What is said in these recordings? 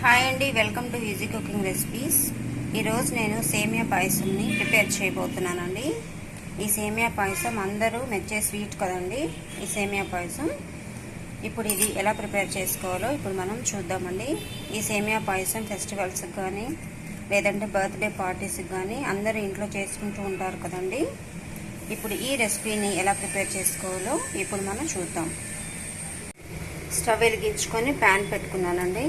Hi అండి welcome to easy cooking recipes. ఈరోజు నేను సేమియా పాయసంని ప్రిపేర్ చేయబోతున్నానండి. ఈ సేమియా పాయసం అందరూ మెచ్చే స్వీట్ కదండి ఈ సేమియా పాయసం. ఇప్పుడు ఇది ఎలా ప్రిపేర్ చేసుకోవాలో ఇప్పుడు మనం చూద్దామండి. ఈ సేమియా పాయసం ఫెస్టివల్స్కి కానీ లేదంటే బర్త్డే పార్టీస్కి కానీ అందరూ ఇంట్లో చేసుకుంటూ ఉంటారు కదండి. ఇప్పుడు ఈ రెసిపీని ఎలా ప్రిపేర్ చేసుకోవాలో ఇప్పుడు మనం చూద్దాం. స్టవ్ వెలిగించుకొని ప్యాన్ పెట్టుకున్నానండి.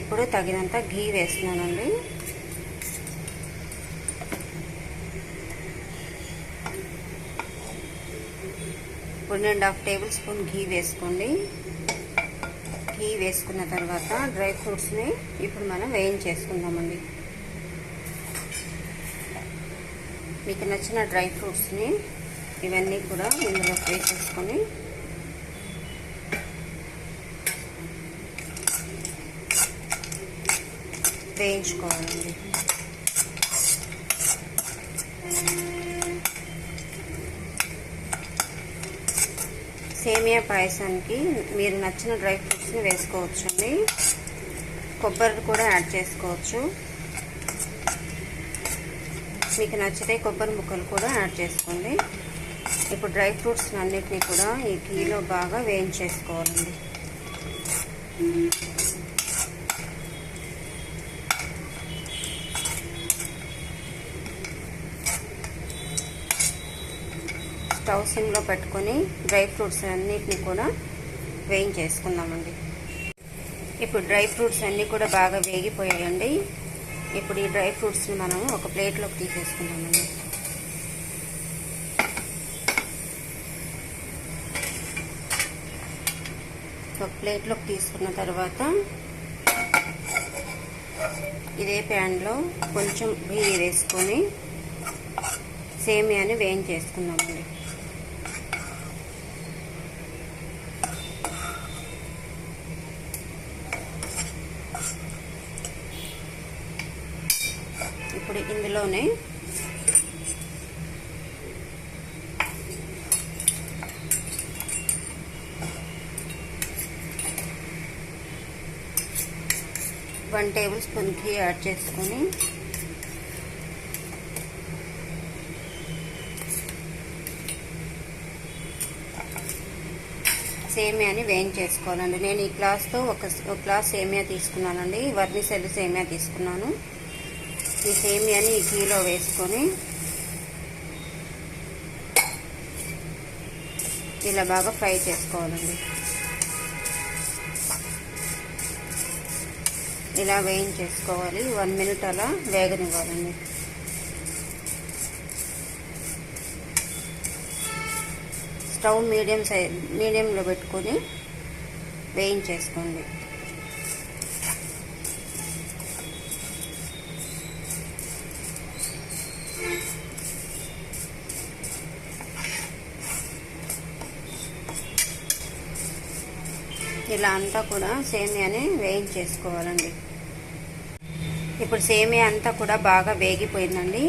ఇప్పుడు తగినంత ఘీ వేస్తున్నానండి. ఇప్పుడు రెండు హాఫ్ టేబుల్ స్పూన్ ఘీ వేసుకోండి. ఘీ వేసుకున్న తర్వాత డ్రై ఫ్రూట్స్ని ఇప్పుడు మనం వేయించేసుకుందామండి. మీకు నచ్చిన డ్రై ఫ్రూట్స్ని ఇవన్నీ కూడా ఇందులో వేసేసుకొని వేయించుకోవాలండి సేమియా పాయసానికి మీరు నచ్చిన డ్రై ఫ్రూట్స్ని వేసుకోవచ్చండి కొబ్బరి కూడా యాడ్ చేసుకోవచ్చు. మీకు నచ్చితే కొబ్బరి ముక్కలు కూడా యాడ్ చేసుకోండి. ఇప్పుడు డ్రై ఫ్రూట్స్ అన్నిటినీ కూడా ఈ కీలో బాగా వేయించేసుకోవాలండి. స్టవ్ సిమ్లో పెట్టుకొని డ్రై ఫ్రూట్స్ అన్నిటిని కూడా వేయించేసుకుందామండి. ఇప్పుడు డ్రై ఫ్రూట్స్ అన్నీ కూడా బాగా వేగిపోయాయండి. ఇప్పుడు ఈ డ్రై ఫ్రూట్స్ని మనం ఒక ప్లేట్లోకి తీసేసుకుందామండి. ఒక ప్లేట్లోకి తీసుకున్న తర్వాత ఇదే ప్యాన్లో కొంచెం ఘీ వేసుకొని సేమియాని వేయించేసుకుందామండి. ఇప్పుడు ఇందులోనే వన్ టేబుల్ స్పూన్ యాడ్ చేసుకొని సేమియాని వేయించేసుకోవాలండి. నేను ఈ గ్లాస్తో ఒక ఒక గ్లాస్ సేమియా తీసుకున్నానండి. వర్మిసెల్ సేమియా తీసుకున్నాను. ఈ సేమియాని ఈ ఘీలో వేసుకొని ఇలా బాగా ఫ్రై చేసుకోవాలండి. ఇలా వేయించేసుకోవాలి. వన్ మినిట్ అలా వేగనివ్వాలండి. స్టవ్ మీడియం సైజ్ మీడియంలో పెట్టుకొని వేయించేసుకోండి. ఇలా అంతా కూడా సేమియాని వేయించేసుకోవాలండి. ఇప్పుడు సేమియా అంతా కూడా బాగా వేగిపోయిందండి.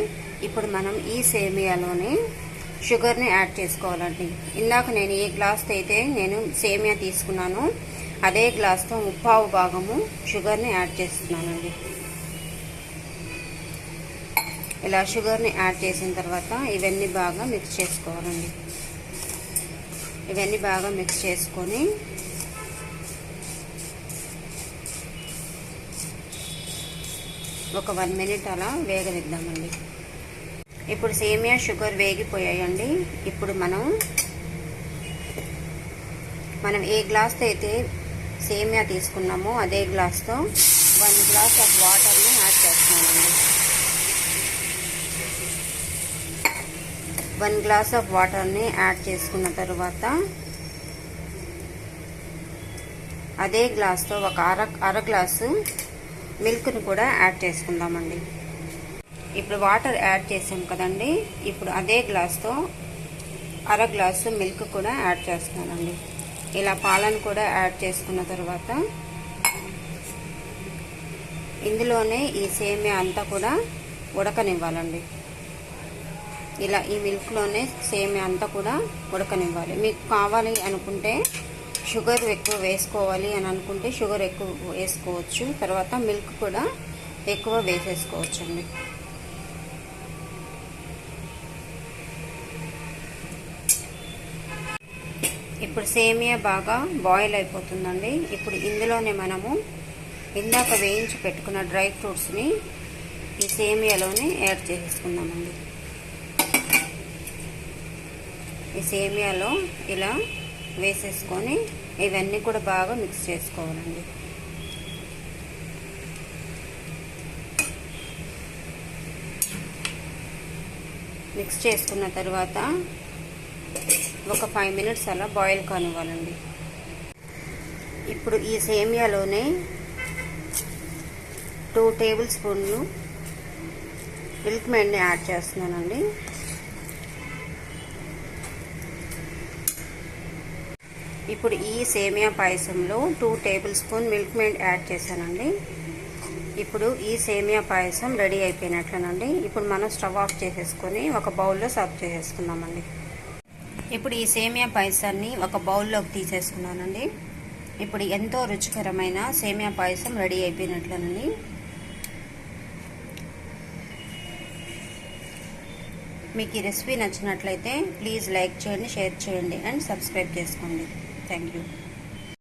ఇప్పుడు మనం ఈ సేమియాలోనే షుగర్ని యాడ్ చేసుకోవాలండి. ఇందాక నేను ఏ గ్లాస్తో అయితే నేను సేమియా తీసుకున్నాను. అదే గ్లాస్తో ముప్పావు భాగము షుగర్ని యాడ్ చేస్తున్నానండి. ఇలా షుగర్ని యాడ్ చేసిన తర్వాత ఇవన్నీ బాగా మిక్స్ చేసుకోవాలండి. ఇవన్నీ బాగా మిక్స్ చేసుకొని ఒక వన్ మినిట్ అలా వేగనిద్దామండి. ఇప్పుడు సేమియా షుగర్ వేగిపోయాయండి. ఇప్పుడు మనం మనం ఏ గ్లాస్తో అయితే సేమియా తీసుకున్నామో అదే గ్లాస్తో వన్ గ్లాస్ ఆఫ్ వాటర్ని యాడ్ చేస్తున్నామండి. వన్ గ్లాస్ ఆఫ్ వాటర్ని యాడ్ చేసుకున్న తర్వాత అదే గ్లాస్తో ఒక అర అర గ్లాసు మిల్క్ని కూడా యాడ్ చేసుకుందామండి. ఇప్పుడు వాటర్ యాడ్ చేసాం కదండి. ఇప్పుడు అదే గ్లాస్తో అర గ్లాసు మిల్క్ కూడా యాడ్ చేస్తున్నానండి. ఇలా పాలను కూడా యాడ్ చేసుకున్న తర్వాత ఇందులోనే ఈ సేమియా అంతా కూడా ఉడకనివ్వాలండి. ఇలా ఈ మిల్క్లోనే సేమియా అంతా కూడా ఉడకనివ్వాలి. మీకు కావాలి అనుకుంటే షుగర్ ఎక్కువ వేసుకోవాలి అని అనుకుంటే షుగర్ ఎక్కువ వేసుకోవచ్చు. తర్వాత మిల్క్ కూడా ఎక్కువ వేసేసుకోవచ్చు అండి. ఇప్పుడు సేమియా బాగా బాయిల్ అయిపోతుందండి. ఇప్పుడు ఇందులోనే మనము ఇందాక వేయించి పెట్టుకున్న డ్రై ఫ్రూట్స్ని ఈ సేమియాలోనే యాడ్ చేసేసుకుందామండి. ఈ సేమియాలో ఇలా వేసేసుకొని ఇవన్నీ కూడా బాగా మిక్స్ చేసుకోవాలండి. మిక్స్ చేసుకున్న తర్వాత ఒక ఫైవ్ మినిట్స్ అలా బాయిల్ కానివ్వాలండి ఇప్పుడు ఈ సేమియాలోనే టూ టేబుల్ స్పూన్లు మిల్క్ మేడ్ని యాడ్ చేస్తున్నానండి. ఇప్పుడు ఈ సేమియా పాయసంలో two tablespoon Milkmaid add చేశానండి. ఇప్పుడు ఈ సేమియా పాయసం రెడీ అయిపోయినట్లేనండి. ఇప్పుడు మనం స్టవ్ ఆఫ్ చేసేసుకొని ఒక బౌల్లో సర్వ్ చేసేసుకుందామండి. ఇప్పుడు ఈ సేమియా పాయసాన్ని ఒక బౌల్లోకి తీసేసుకున్నానండి. ఇప్పుడు ఎంతో రుచికరమైన సేమియా పాయసం రెడీ అయిపోయినట్లేనండి. మీకు ఈ రెసిపీ నచ్చినట్లయితే ప్లీజ్ లైక్ చేయండి షేర్ చేయండి అండ్ సబ్స్క్రైబ్ చేసుకోండి. Thank you.